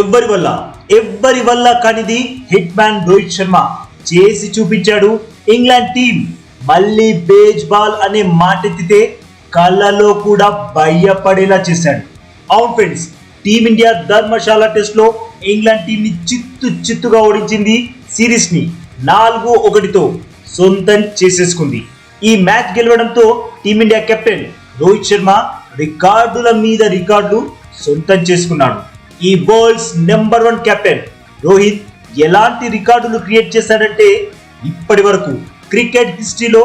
ఎవ్వరి వల్ల? ఎవ్వరి వల్ల కానిది హిట్ మ్యాన్ రోహిత్ శర్మ చేసి చూపించాడు ఇంగ్లాండ్ టీం. మళ్ళీ బేజ్ బాల్ అనే మాట ఎత్తితే కళ్ళలో కూడా భయపడేలా చేశాడు. అవును ఫ్రెండ్స్ టీమిండియా ధర్మశాల టెస్ట్లో ఇంగ్లాండ్ టీంని చిత్తు చిత్తుగా ఓడించింది సిరీస్ని. నాలుగు ఒకటితో సొంతం చేసేసుకుంది. ఈ match గెలవడంతో team India captain Rohit Sharma రికార్డుల మీద రికార్డులు సొంతం చేసుకున్నాడు. ఈ world's number one captain Rohit ఎలాంటి రికార్డులు క్రియేట్ చేశాడంటే ఇప్పటి వరకు క్రికెట్ హిస్టరీలో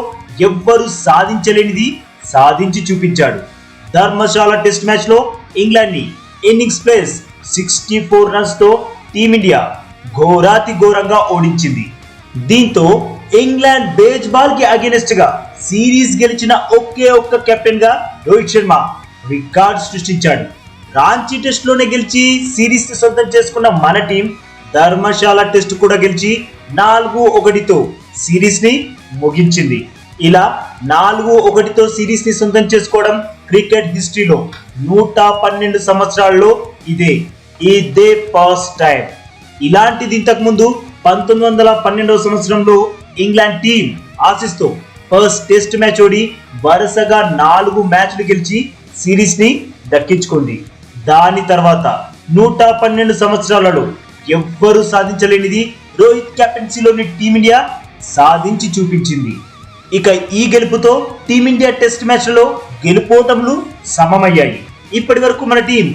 ఎవ్వరూ సాధించలేనిది సాధించి చూపించాడు. ధర్మశాల టెస్ట్ మ్యాచ్లో ఇంగ్లాండ్ని ఇన్నింగ్స్ ప్లేస్ సిక్స్టీ ఫోర్ రన్స్తో టీమిండియా ఘోరాతి ఘోరంగా ఓడించింది. దీంతో ఇంగ్లాండ్ బేజ్ బాల్కి అగేనెస్ట్గా సిరీస్ గెలిచిన ఒకే ఒక్క కెప్టెన్గా రోహిత్ శర్మ రికార్డ్ సృష్టించాడు. రాంచీ టెస్ట్లోనే గెలిచి సిరీస్ని సొంతం చేసుకున్న మన టీం ధర్మశాల టెస్ట్ కూడా గెలిచి నాలుగు ఒకటితో సిరీస్ని ముగించింది. ఇలా నాలుగు ఒకటితో సిరీస్ని సొంతం చేసుకోవడం క్రికెట్ హిస్టరీలో నూట పన్నెండు సంవత్సరాల్లో ఇదే ఇదే ఫస్ట్ టైం ఇలాంటిది ఇంతకు ముందు పంతొమ్మిది వందల పన్నెండవ సంవత్సరంలో ఇంగ్లాండ్ టీం ఆశిస్తూ ఫస్ట్ టెస్ట్ మ్యాచ్ ఓడి వరుసగా నాలుగు మ్యాచ్లు గెలిచి సిరీస్ని దక్కించుకుంది. దాని తర్వాత నూట పన్నెండు సంవత్సరాలలో ఎవ్వరూ సాధించలేనిది రోహిత్ కెప్టెన్సీలోని టీమిండియా సాధించి చూపించింది. ఇక ఈ గెలుపుతో టీమిండియా టెస్ట్ మ్యాచ్లలో గెలుపోటములు సమమయ్యాయి. ఇప్పటి వరకు మన టీం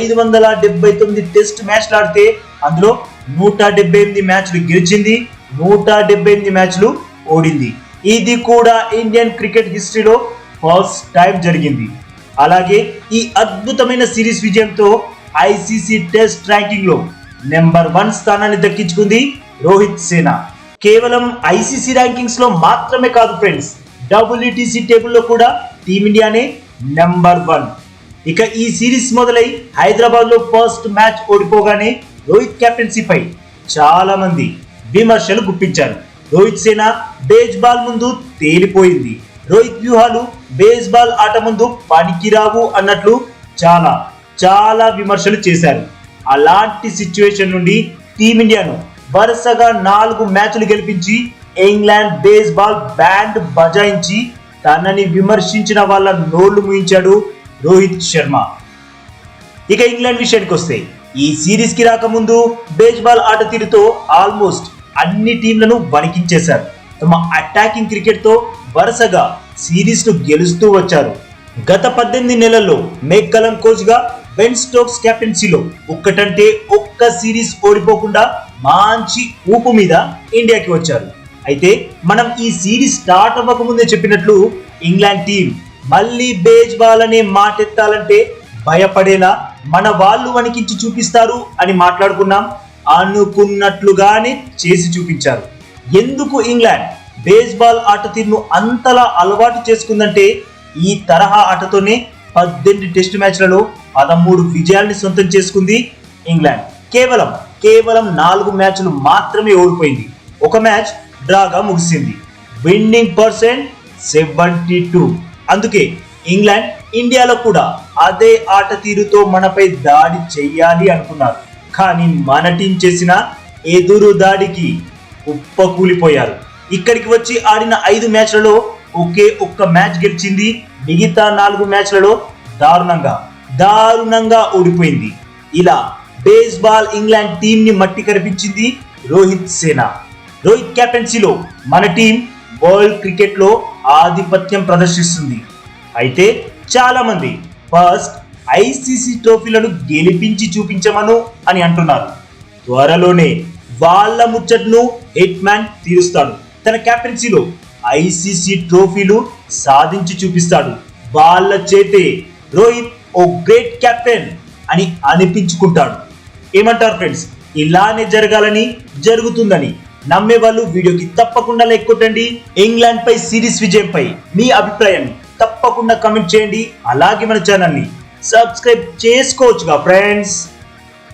ఐదు వందల డెబ్బై తొమ్మిది టెస్ట్ మ్యాచ్లు ఆడితే అందులో నూట డెబ్బై ఎనిమిది మ్యాచ్లు గెలిచింది నూట డెబ్బై ఎనిమిది మ్యాచ్లు ఓడింది. ఇది కూడా ఇండియన్ క్రికెట్ హిస్టరీలో ఫస్ట్ టైం జరిగింది. అలాగే ఈ అద్భుతమైన సిరీస్ విజయంతో ఐసీసీ టెస్ట్ ర్యాంకింగ్లో నెంబర్ వన్ స్థానాన్ని దక్కించుకుంది రోహిత్ సేన. కేవలం ఐసీసీ ర్యాంకింగ్స్లో మాత్రమే కాదు ఫ్రెండ్స్ డబ్ల్యూటీసీ టేబుల్లో కూడా టీమిండియానే నెంబర్ వన్. ఇక ఈ సిరీస్ మొదలై హైదరాబాద్లో ఫస్ట్ మ్యాచ్ ఓడిపోగానే రోహిత్ కెప్టెన్సీపై చాలా మంది విమర్శలు గుప్పించారు. రోహిత్ సేన బేజ్ బాల్ ముందు తేలిపోయింది. రోహిత్ వ్యూహాలు బేస్ బాల్ ఆట ముందు పనికిరావు అన్నట్లు చాలా చాలా విమర్శలు చేశారు. అలాంటి సిచ్యువేషన్ నుండి టీమిండియాను వరుసగా నాలుగు మ్యాచ్లు గెలిపించి ఇంగ్లాండ్ బేస్బాల్ బ్యాండ్ బజాయించి తనని విమర్శించిన వాళ్ళ నోళ్ళు ముయించాడు రోహిత్ శర్మ. ఇక ఇంగ్లాండ్ విషయానికి వస్తే ఈ సిరీస్కి రాకముందు బేస్బాల్ ఆట తీరుతో ఆల్మోస్ట్ అన్ని టీంలను వణికించేశారు. తమ అటాకింగ్ క్రికెట్తో వరుసగా సిరీస్ను గెలుస్తూ వచ్చారు. గత పద్దెనిమిది నెలల్లో మేక్కలం కోచ్గా బెన్ స్టోక్స్ కెప్టెన్సీలో ఒక్కటంటే ఒక్క సిరీస్ ఓడిపోకుండా మంచి ఊపు మీద ఇండియాకి వచ్చారు. అయితే మనం ఈ సిరీస్ స్టార్ట్ అవ్వకముందే చెప్పినట్లు ఇంగ్లాండ్ టీం మళ్ళీ బేజ్ బాల్ అనే మాట ఎత్తాలంటే భయపడేలా మన వాళ్ళు వణికించి చూపిస్తారు అని మాట్లాడుకున్నాం. అనుకున్నట్లుగానే చేసి చూపించారు. ఎందుకు ఇంగ్లాండ్? బేస్బాల్ ఆట తీరును అంతలా అలవాటు చేసుకుందంటే ఈ తరహా ఆటతోనే పద్దెనిమిది టెస్ట్ మ్యాచ్లలో పదమూడు విజయాల్ని సొంతం చేసుకుంది ఇంగ్లాండ్. కేవలం కేవలం నాలుగు మ్యాచ్లు మాత్రమే ఓడిపోయింది. ఒక మ్యాచ్ డ్రాగా ముగిసింది. Winning percent seventy two. అందుకే ఇంగ్లాండ్ ఇండియాలో కూడా అదే ఆట తీరుతో మనపై దాడి చెయ్యాలి అనుకున్నారు. కానీ మన టీం చేసిన ఎదురు దాడికి కుప్పకూలిపోయారు. ఇక్కడికి వచ్చి ఆడిన ఐదు మ్యాచ్లలో ఒకే ఒక్క మ్యాచ్ గెలిచింది. మిగతా నాలుగు మ్యాచ్లలో దారుణంగా దారుణంగా ఓడిపోయింది. ఇలా బేస్బాల్ ఇంగ్లాండ్ టీం ని మట్టి కనిపించింది రోహిత్ సేనా. రోహిత్ కెప్టెన్సీలో మన టీం వరల్డ్ క్రికెట్లో ఆధిపత్యం ప్రదర్శిస్తుంది. అయితే చాలా మంది ఫస్ట్ ఐసీసీ ట్రోఫీలను గెలిపించి చూపించమను అని అంటున్నారు. త్వరలోనే వాళ్ళ ముచ్చట్ను హిట్ మ్యాన్ తీరుస్తాడు. తన క్యాప్టెన్సీలో ఐసీసీ ట్రోఫీలు సాధించి చూపిస్తాడు. వాళ్ళ చేతే రోహిత్ ఓ గ్రేట్ కెప్టెన్ అని అనిపించుకుంటాడు. ఏమంటారు ఫ్రెండ్స్? ఇలానే జరగాలని జరుగుతుందని నమ్మే వాళ్ళు వీడియోకి తప్పకుండా లైక్ కొట్టండి. ఇంగ్లాండ్ పై సిరీస్ విజయంపై మీ అభిప్రాయాన్ని తప్పకుండా కమెంట్ చేయండి. అలాగే మన ఛానల్ని సబ్స్క్రైబ్ చేసుకోవచ్చుగా ఫ్రెండ్స్.